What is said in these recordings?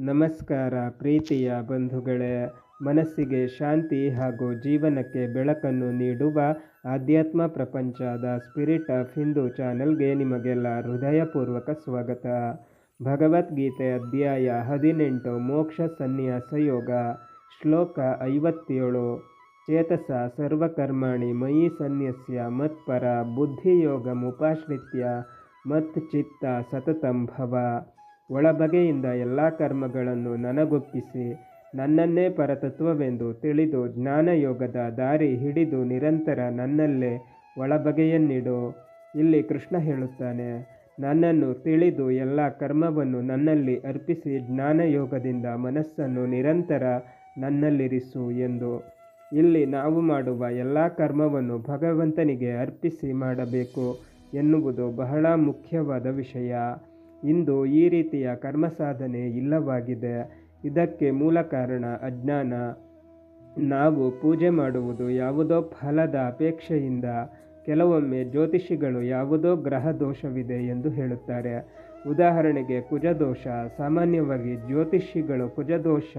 ನಮಸ್ಕಾರ ಪ್ರೀತಿಯ ಬಂಧುಗಳೇ, ಮನಸ್ಸಿಗೆ ಶಾಂತಿ ಹಾಗೂ ಜೀವನಕ್ಕೆ ಬೆಳಕನ್ನು ನೀಡುವ ಆಧ್ಯಾತ್ಮ ಪ್ರಪಂಚದ ಸ್ಪಿರಿಟ್ ಆಫ್ ಹಿಂದೂ ಚಾನೆಲ್ಗೆ ನಿಮಗೆಲ್ಲ ಹೃದಯಪೂರ್ವಕ ಸ್ವಾಗತ. ಭಗವದ್ಗೀತೆ ಅಧ್ಯಾಯ ಹದಿನೆಂಟು ಮೋಕ್ಷ ಸನ್ಯಾಸ ಯೋಗ, ಶ್ಲೋಕ ಐವತ್ತೇಳು. ಚೇತಸ ಸರ್ವಕರ್ಮಾಣಿ ಮಯಿ ಸನ್ಯಸ್ಯ ಮತ್ಪರ ಬುದ್ಧಿಯೋಗಮುಪಾಶ್ರಿತ್ಯ ಮತ್ ಚಿತ್ತ ಸತತಂ ಭವ. ಒಳಬಗೆಯಿಂದ ಎಲ್ಲ ಕರ್ಮಗಳನ್ನು ನನಗೊಪ್ಪಿಸಿ ನನ್ನನ್ನೇ ಪರತತ್ವವೆಂದು ತಿಳಿದು ಜ್ಞಾನಯೋಗದ ದಾರಿ ಹಿಡಿದು ನಿರಂತರ ನನ್ನಲ್ಲೇ ಒಳಬಗೆಯನ್ನಿಡು. ಇಲ್ಲಿ ಕೃಷ್ಣ ಹೇಳುತ್ತಾನೆ, ನನ್ನನ್ನು ತಿಳಿದು ಎಲ್ಲ ಕರ್ಮವನ್ನು ನನ್ನಲ್ಲಿ ಅರ್ಪಿಸಿ ಜ್ಞಾನಯೋಗದಿಂದ ಮನಸ್ಸನ್ನು ನಿರಂತರ ನನ್ನಲ್ಲಿರಿಸು ಎಂದು. ಇಲ್ಲಿ ನಾವು ಮಾಡುವ ಎಲ್ಲ ಕರ್ಮವನ್ನು ಭಗವಂತನಿಗೆ ಅರ್ಪಿಸಿ ಮಾಡಬೇಕು ಎನ್ನುವುದು ಬಹಳ ಮುಖ್ಯವಾದ ವಿಷಯ. ಇಂದು ಈ ರೀತಿಯ ಕರ್ಮ ಸಾಧನೆ ಇಲ್ಲವಾಗಿದೆ. ಇದಕ್ಕೆ ಮೂಲ ಕಾರಣ ಅಜ್ಞಾನ. ನಾವು ಪೂಜೆ ಮಾಡುವುದು ಯಾವುದೋ ಫಲದ ಅಪೇಕ್ಷೆಯಿಂದ. ಕೆಲವೊಮ್ಮೆ ಜ್ಯೋತಿಷಿಗಳು ಯಾವುದೋ ಗ್ರಹ ದೋಷವಿದೆ ಎಂದು ಹೇಳುತ್ತಾರೆ. ಉದಾಹರಣೆಗೆ ಕುಜದೋಷ. ಸಾಮಾನ್ಯವಾಗಿ ಜ್ಯೋತಿಷಿಗಳು ಕುಜದೋಷ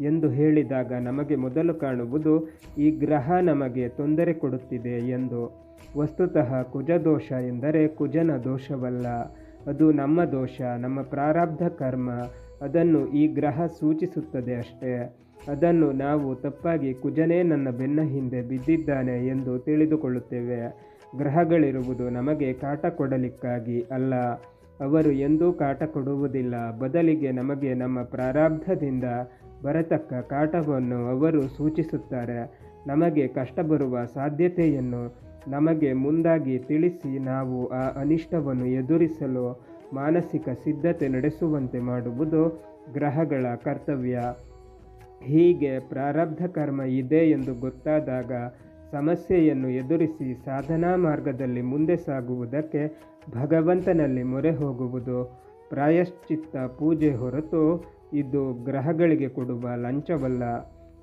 ಎಂದು ಹೇಳಿದಾಗ ನಮಗೆ ಮೊದಲು ಕಾಣುವುದು ಈ ಗ್ರಹ ನಮಗೆ ತೊಂದರೆ ಕೊಡುತ್ತಿದೆ ಎಂದು. ವಸ್ತುತಃ ಕುಜದೋಷ ಎಂದರೆ ಕುಜನ ದೋಷವಲ್ಲ. ಅದು ನಮ್ಮ ದೋಷ, ನಮ್ಮ ಪ್ರಾರಬ್ಧ ಕರ್ಮ. ಅದನ್ನು ಈ ಗ್ರಹ ಸೂಚಿಸುತ್ತದೆ ಅಷ್ಟೇ. ಅದನ್ನು ನಾವು ತಪ್ಪಾಗಿ ಕುಜನೇ ನನ್ನ ಬೆನ್ನ ಹಿಂದೆ ಬಿದ್ದಿದ್ದಾನೆ ಎಂದು ತಿಳಿದುಕೊಳ್ಳುತ್ತೇವೆ. ಗ್ರಹಗಳಿರುವುದು ನಮಗೆ ಕಾಟ ಕೊಡಲಿಕ್ಕಾಗಿ ಅಲ್ಲ. ಅವರು ಎಂದೂ ಕಾಟ ಕೊಡುವುದಿಲ್ಲ. ಬದಲಿಗೆ ನಮಗೆ ನಮ್ಮ ಪ್ರಾರಬ್ಧದಿಂದ ಬರತಕ್ಕ ಕಾಟವನ್ನು ಅವರು ಸೂಚಿಸುತ್ತಾರೆ. ನಮಗೆ ಕಷ್ಟ ಬರುವ ಸಾಧ್ಯತೆಯನ್ನು ನಮಗೆ ಮುಂದಾಗಿ ತಿಳಿಸಿ ನಾವು ಆ ಅನಿಷ್ಟವನ್ನು ಎದುರಿಸಲು ಮಾನಸಿಕ ಸಿದ್ಧತೆ ನಡೆಸುವಂತೆ ಮಾಡುವುದು ಗ್ರಹಗಳ ಕರ್ತವ್ಯ. ಹೀಗೆ ಪ್ರಾರಬ್ಧ ಕರ್ಮ ಇದೆ ಎಂದು ಗೊತ್ತಾದಾಗ ಸಮಸ್ಯೆಯನ್ನು ಎದುರಿಸಿ ಸಾಧನಾ ಮಾರ್ಗದಲ್ಲಿ ಮುಂದೆ ಸಾಗುವುದಕ್ಕೆ ಭಗವಂತನಲ್ಲಿ ಮೊರೆ ಹೋಗುವುದು. ಪ್ರಾಯಶ್ಚಿತ್ತ ಪೂಜೆ ಹೊರತು ಇದು ಗ್ರಹಗಳಿಗೆ ಕೊಡುವ ಲಂಚವಲ್ಲ.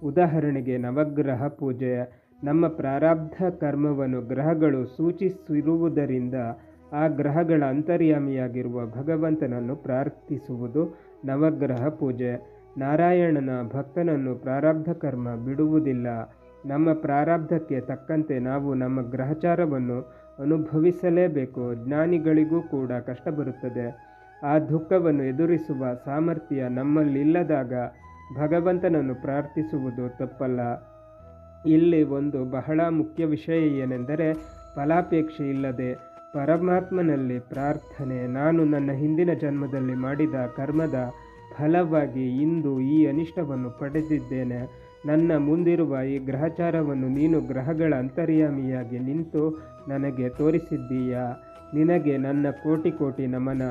ಉದಾಹರಣೆಗೆ ನವಗ್ರಹ ಪೂಜೆ. ನಮ್ಮ ಪ್ರಾರಬ್ಧ ಕರ್ಮವನ್ನು ಗ್ರಹಗಳು ಸೂಚಿಸಿರುವುದರಿಂದ ಆ ಗ್ರಹಗಳ ಅಂತರ್ಯಾಮಿಯಾಗಿರುವ ಭಗವಂತನನ್ನು ಪ್ರಾರ್ಥಿಸುವುದು ನವಗ್ರಹ ಪೂಜೆ. ನಾರಾಯಣನ ಭಕ್ತನನ್ನು ಪ್ರಾರಬ್ಧ ಕರ್ಮ ಬಿಡುವುದಿಲ್ಲ. ನಮ್ಮ ಪ್ರಾರಬ್ಧಕ್ಕೆ ತಕ್ಕಂತೆ ನಾವು ನಮ್ಮ ಗ್ರಹಚಾರವನ್ನು ಅನುಭವಿಸಲೇಬೇಕು. ಜ್ಞಾನಿಗಳಿಗೂ ಕೂಡ ಕಷ್ಟ ಬರುತ್ತದೆ. ಆ ದುಃಖವನ್ನು ಎದುರಿಸುವ ಸಾಮರ್ಥ್ಯ ನಮ್ಮಲ್ಲಿಲ್ಲದಾಗ ಭಗವಂತನನ್ನು ಪ್ರಾರ್ಥಿಸುವುದು ತಪ್ಪಲ್ಲ. ಇಲ್ಲಿ ಒಂದು ಬಹಳ ಮುಖ್ಯ ವಿಷಯ ಏನೆಂದರೆ ಫಲಾಪೇಕ್ಷೆ ಇಲ್ಲದೆ ಪರಮಾತ್ಮನಲ್ಲಿ ಪ್ರಾರ್ಥನೆ. ನಾನು ನನ್ನ ಹಿಂದಿನ ಜನ್ಮದಲ್ಲಿ ಮಾಡಿದ ಕರ್ಮದ ಫಲವಾಗಿ ಇಂದು ಈ ಅನಿಷ್ಟವನ್ನು ಪಡೆದಿದ್ದೇನೆ. ನನ್ನ ಮುಂದಿರುವ ಈ ಗ್ರಹಚಾರವನ್ನು ನೀನು ಗ್ರಹಗಳ ಅಂತರ್ಯಾಮಿಯಾಗಿ ನಿಂತು ನನಗೆ ತೋರಿಸಿದ್ದೀಯಾ? ನಿನಗೆ ನನ್ನ ಕೋಟಿ ಕೋಟಿ ನಮನ.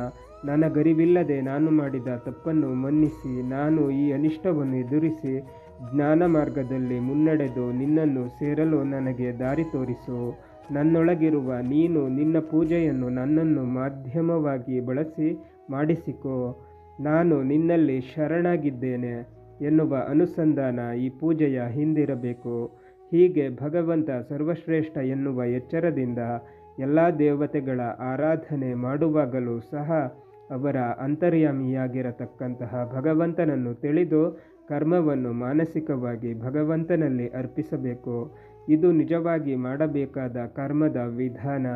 ನನಗರಿವಿಲ್ಲದೆ ನಾನು ಮಾಡಿದ ತಪ್ಪನ್ನು ಮನ್ನಿಸಿ, ನಾನು ಈ ಅನಿಷ್ಟವನ್ನು ಎದುರಿಸಿ ಜ್ಞಾನ ಮಾರ್ಗದಲ್ಲಿ ಮುನ್ನಡೆದು ನಿನ್ನನ್ನು ಸೇರಲು ನನಗೆ ದಾರಿ ತೋರಿಸು. ನನ್ನೊಳಗಿರುವ ನೀನು ನಿನ್ನ ಪೂಜೆಯನ್ನು ನನ್ನನ್ನು ಮಾಧ್ಯಮವಾಗಿ ಬಳಸಿ ಮಾಡಿಸಿಕೋ. ನಾನು ನಿನ್ನಲ್ಲಿ ಶರಣಾಗಿದ್ದೇನೆ ಎನ್ನುವ ಅನುಸಂಧಾನ ಈ ಪೂಜೆಯ ಹಿಂದಿರಬೇಕು. ಹೀಗೆ ಭಗವಂತ ಸರ್ವಶ್ರೇಷ್ಠ ಎನ್ನುವ ಎಚ್ಚರದಿಂದ ಎಲ್ಲ ದೇವತೆಗಳ ಆರಾಧನೆ ಮಾಡುವಾಗಲೂ ಸಹ ಅವರ ಅಂತರ್ಯಾಮಿಯಾಗಿರತಕ್ಕಂತಹ ಭಗವಂತನನ್ನು ತಿಳಿದು ಕರ್ಮವನ್ನು ಮಾನಸಿಕವಾಗಿ ಭಗವಂತನಲ್ಲಿ ಅರ್ಪಿಸಬೇಕು. ಇದು ನಿಜವಾಗಿ ಮಾಡಬೇಕಾದ ಕರ್ಮದ ವಿಧಾನ.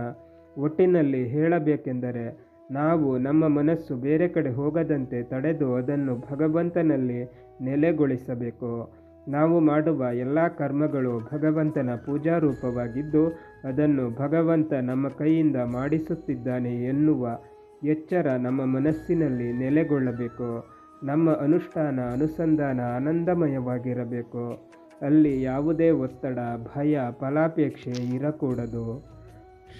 ಒಟ್ಟಿನಲ್ಲಿ ಹೇಳಬೇಕೆಂದರೆ, ನಾವು ನಮ್ಮ ಮನಸ್ಸು ಬೇರೆ ಕಡೆ ಹೋಗದಂತೆ ತಡೆದು ಅದನ್ನು ಭಗವಂತನಲ್ಲಿ ನೆಲೆಗೊಳಿಸಬೇಕು. ನಾವು ಮಾಡುವ ಎಲ್ಲ ಕರ್ಮಗಳು ಭಗವಂತನ ಪೂಜಾ ರೂಪವಾಗಿದ್ದು ಅದನ್ನು ಭಗವಂತ ನಮ್ಮ ಕೈಯಿಂದ ಮಾಡಿಸುತ್ತಿದ್ದಾನೆ ಎನ್ನುವ ಎಚ್ಚರ ನಮ್ಮ ಮನಸ್ಸಿನಲ್ಲಿ ನೆಲೆಗೊಳ್ಳಬೇಕು. ನಮ್ಮ ಅನುಷ್ಠಾನ, ಅನುಸಂಧಾನ ಆನಂದಮಯವಾಗಿರಬೇಕು. ಅಲ್ಲಿ ಯಾವುದೇ ಒತ್ತಡ, ಭಯ, ಫಲಾಪೇಕ್ಷೆ ಇರಕೂಡದು.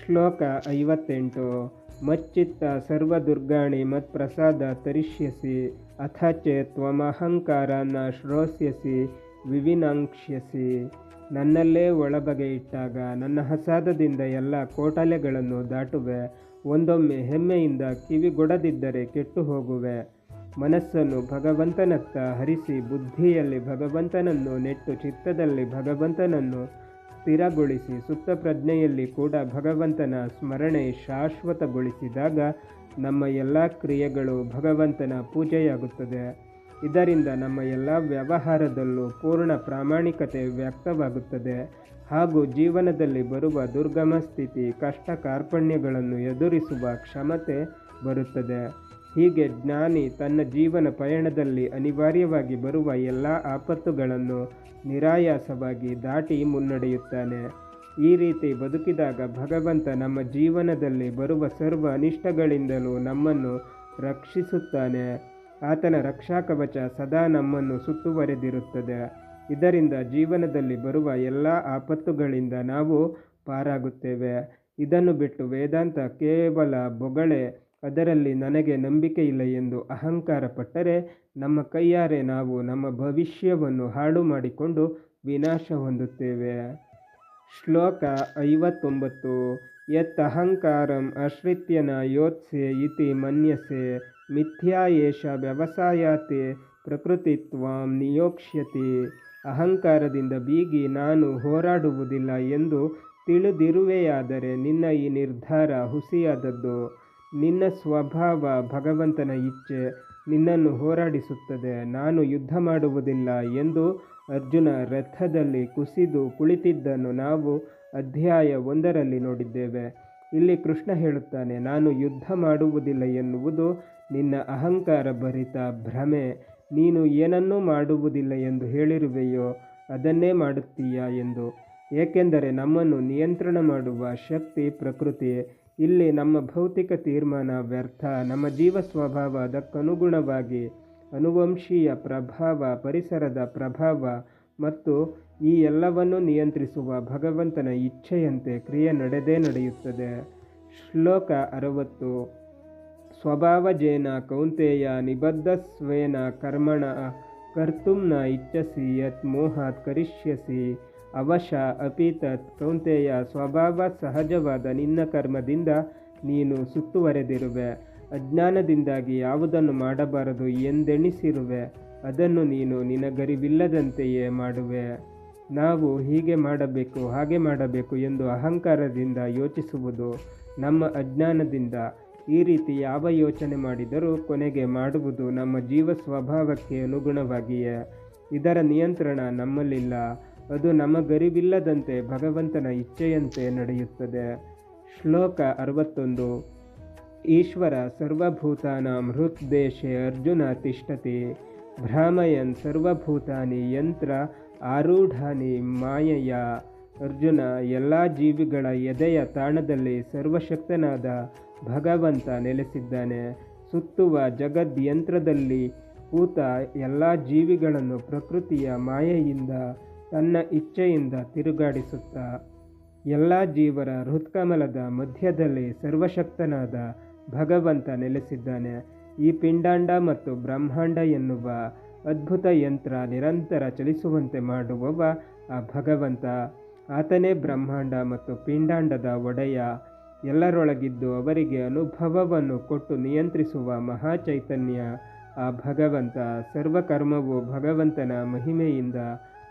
ಶ್ಲೋಕ ಐವತ್ತೆಂಟು. ಮಚ್ಚಿತ್ತ ಸರ್ವದುರ್ಗಾಣಿ ಮತ್ಪ್ರಸಾದ ತರಿಷ್ಯಸಿ ಅಥ ಚೇ ತ್ವಮಹಂಕಾರ ನ ಶ್ರೋಸ್ಯಸಿ, ವಿವಿನಾಂಕ್ಷ್ಯಸಿ. ನನ್ನಲ್ಲೇ ಒಳಬಗೆ ಇಟ್ಟಾಗ ನನ್ನ ಹಸಾದದಿಂದ ಎಲ್ಲ ಕೋಟಲೆಗಳನ್ನು ದಾಟುವೆ, ಒಂದೊಮ್ಮೆ ಹೆಮ್ಮೆಯಿಂದ ಕಿವಿಗೊಡದಿದ್ದರೆ ಕೆಟ್ಟು ಹೋಗುವೆ. ಮನಸ್ಸನ್ನು ಭಗವಂತನತ್ತ ಹರಿಸಿ ಬುದ್ಧಿಯಲ್ಲಿ ಭಗವಂತನನ್ನು ನೆಟ್ಟು ಚಿತ್ತದಲ್ಲಿ ಭಗವಂತನನ್ನು ಸ್ಥಿರಗೊಳಿಸಿ ಸುಪ್ತ ಪ್ರಜ್ಞೆಯಲ್ಲಿ ಕೂಡ ಭಗವಂತನ ಸ್ಮರಣೆ ಶಾಶ್ವತಗೊಳಿಸಿದಾಗ ನಮ್ಮ ಎಲ್ಲ ಕ್ರಿಯೆಗಳು ಭಗವಂತನ ಪೂಜೆಯಾಗುತ್ತದೆ. ಇದರಿಂದ ನಮ್ಮ ಎಲ್ಲ ವ್ಯವಹಾರದಲ್ಲೂ ಪೂರ್ಣ ಪ್ರಾಮಾಣಿಕತೆ ವ್ಯಕ್ತವಾಗುತ್ತದೆ. ಹಾಗೂ ಜೀವನದಲ್ಲಿ ಬರುವ ದುರ್ಗಮ ಸ್ಥಿತಿ ಕಷ್ಟ ಕಾರ್ಪಣ್ಯಗಳನ್ನು ಎದುರಿಸುವ ಕ್ಷಮತೆ ಬರುತ್ತದೆ. ಹೀಗೆ ಜ್ಞಾನಿ ತನ್ನ ಜೀವನ ಪಯಣದಲ್ಲಿ ಅನಿವಾರ್ಯವಾಗಿ ಬರುವ ಎಲ್ಲ ಆಪತ್ತುಗಳನ್ನು ನಿರಾಯಾಸವಾಗಿ ದಾಟಿ ಮುನ್ನಡೆಯುತ್ತಾನೆ. ಈ ರೀತಿ ಬದುಕಿದಾಗ ಭಗವಂತ ನಮ್ಮ ಜೀವನದಲ್ಲಿ ಬರುವ ಸರ್ವ ಅನಿಷ್ಟಗಳಿಂದಲೂ ನಮ್ಮನ್ನು ರಕ್ಷಿಸುತ್ತಾನೆ. ಆತನ ರಕ್ಷಾಕವಚ ಸದಾ ನಮ್ಮನ್ನು ಸುತ್ತುವರೆದಿರುತ್ತದೆ. ಇದರಿಂದ ಜೀವನದಲ್ಲಿ ಬರುವ ಎಲ್ಲ ಆಪತ್ತುಗಳಿಂದ ನಾವು ಪಾರಾಗುತ್ತೇವೆ. ಇದನ್ನು ಬಿಟ್ಟು ವೇದಾಂತ ಕೇವಲ ಬೊಗಳೆ ಅದರಲ್ಲಿ ನನಗೆ ನಂಬಿಕೆ ಇಲ್ಲ ಎಂದು ಅಹಂಕಾರ ಪಟ್ಟರೆ ನಮ್ಮ ಕೈಯಾರೆ ನಾವು ನಮ್ಮ ಭವಿಷ್ಯವನ್ನು ಹಾಳು ಮಾಡಿಕೊಂಡು ವಿನಾಶ ಹೊಂದುತ್ತೇವೆ. ಶ್ಲೋಕ ಐವತ್ತೊಂಬತ್ತು. ಯತ್ ಅಹಂಕಾರಂ ಆಶ್ರಿತ್ಯನ ಯೋತ್ಸೆ ಇತಿ ಮನ್ಯಸೆ ಮಿಥ್ಯಾ ಏಷ ವ್ಯವಸಾಯಾತೆ ಪ್ರಕೃತಿತ್ವಾಂ ನಿಯೋಕ್ಷ್ಯತಿ. ಅಹಂಕಾರದಿಂದ ಬೀಗಿ ನಾನು ಹೋರಾಡುವುದಿಲ್ಲ ಎಂದು ತಿಳಿದಿರುವೆಯಾದರೆ ನಿನ್ನ ಈ ನಿರ್ಧಾರ ಹುಸಿಯಾದದ್ದು. ನಿನ್ನ ಸ್ವಭಾವ ಭಗವಂತನ ಇಚ್ಛೆ ನಿನ್ನನ್ನು ಹೋರಾಡಿಸುತ್ತದೆ. ನಾನು ಯುದ್ಧ ಮಾಡುವುದಿಲ್ಲ ಎಂದು ಅರ್ಜುನ ರಥದಲ್ಲಿ ಕುಸಿದು ಕುಳಿತಿದ್ದನ್ನು ನಾವು ಅಧ್ಯಾಯ ಒಂದರಲ್ಲಿ ನೋಡಿದ್ದೇವೆ. ಇಲ್ಲಿ ಕೃಷ್ಣ ಹೇಳುತ್ತಾನೆ, ನಾನು ಯುದ್ಧ ಮಾಡುವುದಿಲ್ಲ ಎನ್ನುವುದು ನಿನ್ನ ಅಹಂಕಾರ ಭರಿತ ಭ್ರಮೆ. ನೀನು ಏನನ್ನೂ ಮಾಡುವುದಿಲ್ಲ ಎಂದು ಹೇಳಿರುವೆಯೋ, ಅದನ್ನೇ ಮಾಡುತ್ತೀಯಾ ಎಂದು. ಏಕೆಂದರೆ ನಮ್ಮನ್ನು ನಿಯಂತ್ರಣ ಮಾಡುವ ಶಕ್ತಿ ಪ್ರಕೃತಿ ಇಲ್ಲಿ ನಮ್ಮ ಭೌತಿಕ ತೀರ್ಮಾನ ವ್ಯರ್ಥ. ನಮ್ಮ ಜೀವ ಸ್ವಭಾವ ಅದಕ್ಕನುಗುಣವಾಗಿ ಅನುವಂಶೀಯ ಪ್ರಭಾವ, ಪರಿಸರದ ಪ್ರಭಾವ ಮತ್ತು ಈ ಎಲ್ಲವನ್ನು ನಿಯಂತ್ರಿಸುವ ಭಗವಂತನ ಇಚ್ಛೆಯಂತೆ ಕ್ರಿಯೆ ನಡೆದೇ ನಡೆಯುತ್ತದೆ. ಶ್ಲೋಕ ಅರವತ್ತು. ಸ್ವಭಾವಜೇನ ಕೌಂತೆಯ ನಿಬದ್ಧ ಸ್ವೇನ ಕರ್ಮಣ ಕರ್ತುಂ ನ ಇಚ್ಛಸಿ ಯತ್ ಮೋಹಾತ್ ಕರಿಷ್ಯಸಿ. ಅವಶ ಅಪೀತ ಕೌಂತೆಯ ಸ್ವಭಾವ ಸಹಜವಾದ ನಿನ್ನ ಕರ್ಮದಿಂದ ನೀನು ಸುತ್ತುವರೆದಿರುವೆ. ಅಜ್ಞಾನದಿಂದಾಗಿ ಯಾವುದನ್ನು ಮಾಡಬಾರದು ಎಂದೆಣಿಸಿರುವೆ. ಅದನ್ನು ನೀನು ನಿನಗರಿವಿಲ್ಲದಂತೆಯೇ ಮಾಡುವೆ. ನಾವು ಹೀಗೆ ಮಾಡಬೇಕು, ಹಾಗೆ ಮಾಡಬೇಕು ಎಂದು ಅಹಂಕಾರದಿಂದ ಯೋಚಿಸುವುದು ನಮ್ಮ ಅಜ್ಞಾನದಿಂದ. ಈ ರೀತಿ ಯಾವ ಯೋಚನೆ ಮಾಡಿದರೂ ಕೊನೆಗೆ ಮಾಡುವುದು ನಮ್ಮ ಜೀವ ಸ್ವಭಾವಕ್ಕೆ ಅನುಗುಣವಾಗಿಯೇ. ಇದರ ನಿಯಂತ್ರಣ ನಮ್ಮಲ್ಲಿಲ್ಲ. ಅದು ನಮಗರಿವಿಲ್ಲದಂತೆ ಭಗವಂತನ ಇಚ್ಛೆಯಂತೆ ನಡೆಯುತ್ತದೆ. ಶ್ಲೋಕ ಅರವತ್ತೊಂದು. ಈಶ್ವರ ಸರ್ವಭೂತಾನಾಂ ಹೃದ್ದೇಶೆ ಅರ್ಜುನ ತಿಷ್ಠತಿ ಭ್ರಾಮಯನ್ ಸರ್ವಭೂತಾನಿ ಯಂತ್ರ ಆರೂಢಾನಿ ಮಾಯೆಯ. ಅರ್ಜುನ ಎಲ್ಲ ಜೀವಿಗಳ ಎದೆಯ ತಾಣದಲ್ಲಿ ಸರ್ವಶಕ್ತನಾದ ಭಗವಂತ ನೆಲೆಸಿದ್ದಾನೆ. ಸುತ್ತುವ ಜಗದ್ಯಂತ್ರದಲ್ಲಿ ಕೂತ ಎಲ್ಲ ಜೀವಿಗಳನ್ನು ಪ್ರಕೃತಿಯ ಮಾಯೆಯಿಂದ ತನ್ನ ಇಚ್ಛೆಯಿಂದ ತಿರುಗಾಡಿಸುತ್ತಾ, ಎಲ್ಲ ಜೀವರ ಹೃತ್ಕಮಲದ ಮಧ್ಯದಲ್ಲಿ ಸರ್ವಶಕ್ತನಾದ ಭಗವಂತ ನೆಲೆಸಿದ್ದಾನೆ. ಈ ಪಿಂಡಾಂಡ ಮತ್ತು ಬ್ರಹ್ಮಾಂಡ ಎನ್ನುವ ಅದ್ಭುತ ಯಂತ್ರ ನಿರಂತರ ಚಲಿಸುವಂತೆ ಮಾಡುವವ ಆ ಭಗವಂತ. ಆತನೇ ಬ್ರಹ್ಮಾಂಡ ಮತ್ತು ಪಿಂಡಾಂಡದ ಒಡೆಯ. ಎಲ್ಲರೊಳಗಿದ್ದು ಅವರಿಗೆ ಅನುಭವವನ್ನು ಕೊಟ್ಟು ನಿಯಂತ್ರಿಸುವ ಮಹಾಚೈತನ್ಯ ಆ ಭಗವಂತ. ಸರ್ವಕರ್ಮವು ಭಗವಂತನ ಮಹಿಮೆಯಿಂದ